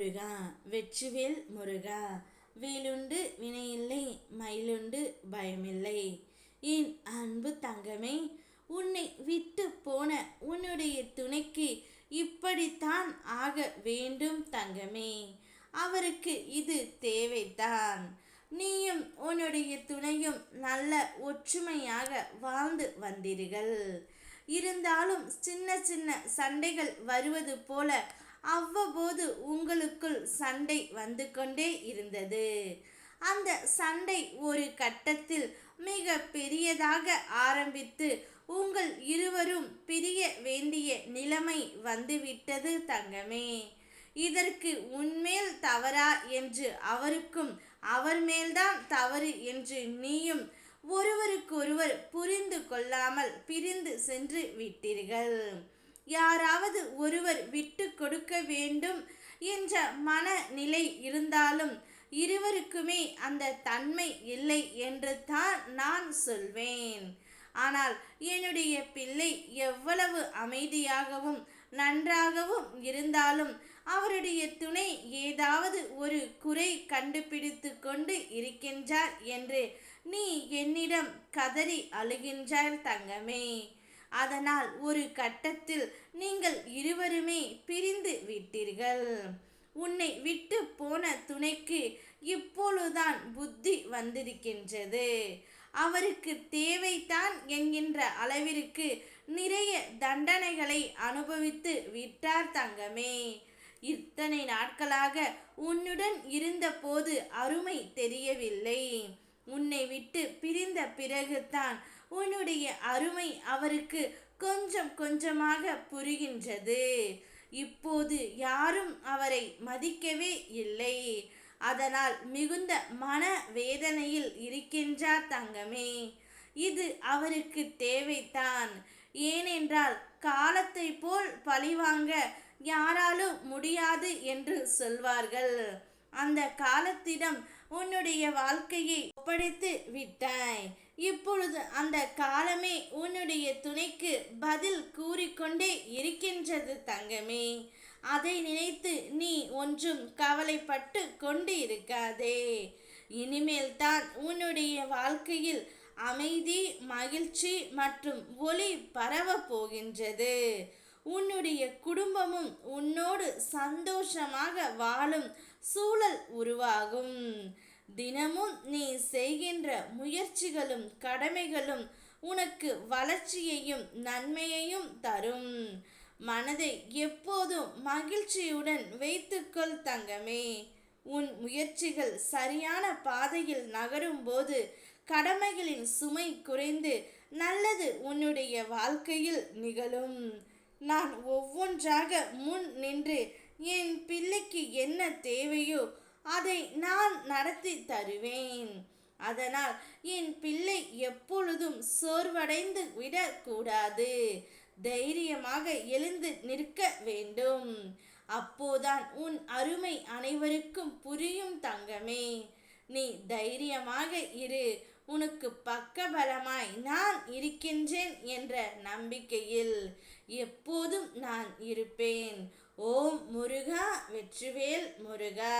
முருகா வெற்றிவேல் முருகா வேலுண்டு வினையில்லை மயிலுண்டு பயமில்லை. என் அன்பு தங்கமே உன்னை விட்டு போன உன்னுடைய துணைக்கு இப்படித்தான் ஆக வேண்டும் தங்கமே. அவருக்கு இது தேவைதான். நீயும் உன்னுடைய துணையும் நல்ல ஒற்றுமையாக வாழ்ந்து வந்தீர்கள். இருந்தாலும் சின்ன சின்ன சண்டைகள் வருவது போல அவ்வப்போது உங்களுக்குள் சண்டை வந்து கொண்டே இருந்தது. அந்த சண்டை ஒரு கட்டத்தில் மிக பெரியதாக ஆரம்பித்து உங்கள் இருவரும் பிரிய வேண்டிய நிலைமை வந்துவிட்டது தங்கமே. இதற்கு உன்மேல் தவறா என்று அவருக்கும் அவர் மேல்தான் தவறு என்று நீயும் ஒருவருக்கொருவர் புரிந்து கொள்ளாமல் பிரிந்து சென்று விட்டீர்கள். யாராவது ஒருவர் விட்டு கொடுக்க வேண்டும் என்ற மனநிலை இருந்தாலும் இருவருக்குமே அந்த தன்மை இல்லை என்று தான் நான் சொல்வேன். ஆனால் என்னுடைய பிள்ளை எவ்வளவு அமைதியாகவும் நன்றாகவும் இருந்தாலும் அவருடைய துணை ஏதாவது ஒரு குறை கண்டுபிடித்து கொண்டு இருக்கின்றார் என்று நீ என்னிடம் கதறி அழுகின்றார் தங்கமே. அதனால் ஒரு கட்டத்தில் நீங்கள் இருவருமே பிரிந்து விட்டீர்கள். உன்னை விட்டு போன துணைக்கு இப்பொழுதுதான் புத்தி வந்திருக்கின்றது. அவருக்கு தேவைதான் என்கின்ற அளவிற்கு நிறைய தண்டனைகளை அனுபவித்து விட்டார் தங்கமே. இத்தனை நாட்களாக உன்னுடன் இருந்தபோது அருமை தெரியவில்லை. உன்னை விட்டு பிரிந்த பிறகுதான் உன்னுடைய அருமை அவருக்கு கொஞ்சம் கொஞ்சமாக புரிகின்றது. இப்போது யாரும் அவரை மதிக்கவே இல்லை. அதனால் மிகுந்த மன வேதனையில் இருக்கின்றார் தங்கமே. இது அவருக்கு தேவைதான். ஏனென்றால் காலத்தை போல் பழிவாங்க யாராலும் முடியாது என்று சொல்வார்கள். அந்த காலத்திடம் உன்னுடைய வாழ்க்கையை ஒப்படைத்து விட்டாய். இப்பொழுது அந்த காலமே உன்னுடைய துணைக்கு பதில் கூறிக்கொண்டே இருக்கின்றது தங்கமே. அதை நினைத்து நீ ஒன்றும் கவலைப்பட்டு கொண்டு இருக்காதே இனிமேல் தான் உன்னுடைய வாழ்க்கையில் அமைதி மகிழ்ச்சி மற்றும் ஒளி பரவ போகின்றது. உன்னுடைய குடும்பமும் உன்னோடு சந்தோஷமாக வாழும் சூழல் உருவாகும். தினமும் நீ செய்கின்ற முயற்சிகளும் கடமைகளும் உனக்கு வளர்ச்சியையும் நன்மையையும் தரும். மனதை எப்போதும் மகிழ்ச்சியுடன் வைத்துக்கொள் தங்கமே. உன் முயற்சிகள் சரியான பாதையில் நகரும் போது கடமைகளின் சுமை குறைந்து நல்லது உன்னுடைய வாழ்க்கையில் நிகழும். நான் ஒவ்வொன்றாக முன் நின்று என் பிள்ளைக்கு என்ன தேவையோ அதை நான் நடத்தி தருவேன். அதனால் என் பிள்ளை எப்பொழுதும் சோர்வடைந்து விடக்கூடாது. தைரியமாக எழுந்து நிற்க வேண்டும். அப்போதான் உன் அருமை அனைவருக்கும் புரியும் தங்கமே. நீ தைரியமாக இரு. உனக்கு பக்கபலமாய் நான் இருக்கின்றேன் என்ற நம்பிக்கையில் எப்போதும் நான் இருப்பேன். ஓம் முருகா வெற்றிவேல் முருகா.